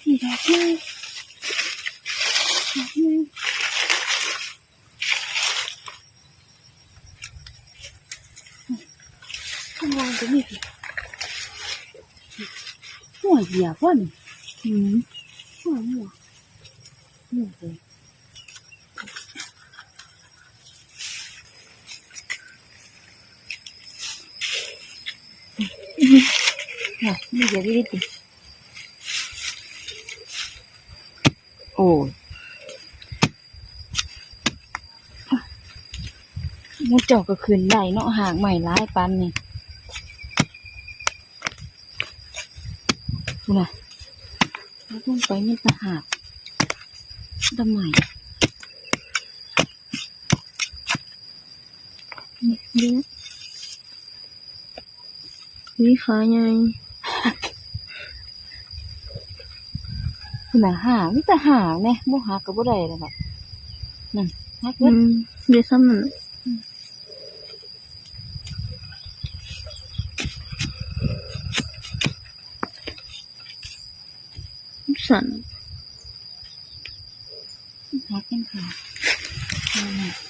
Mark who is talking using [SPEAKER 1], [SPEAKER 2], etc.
[SPEAKER 1] พี่ดอกเลยดอกเลยข้างล่างก็มีพี่หัว เหยียบว่ะนี่
[SPEAKER 2] อืม
[SPEAKER 1] หัวหัวหัวเลย
[SPEAKER 2] น่ะนี่จะได้ดิโอ้มูเจอกก็ขึ้นได้เนาะหากใหม่ร้ายปันนี่ดูนะแล้วลงไปนี่ตะหากดำใหม่นี่เยอะวิขาใหญ่คุณน่ะหามิแต่หาเนี่ยบ่หาก็บ่ได้แล้วล่ะนั่นฮัก
[SPEAKER 1] อื
[SPEAKER 2] เบิด
[SPEAKER 1] มเดี๋ยวซ้ำนั่นสั่น
[SPEAKER 2] ฮักกันค่ะนั่นน่ะ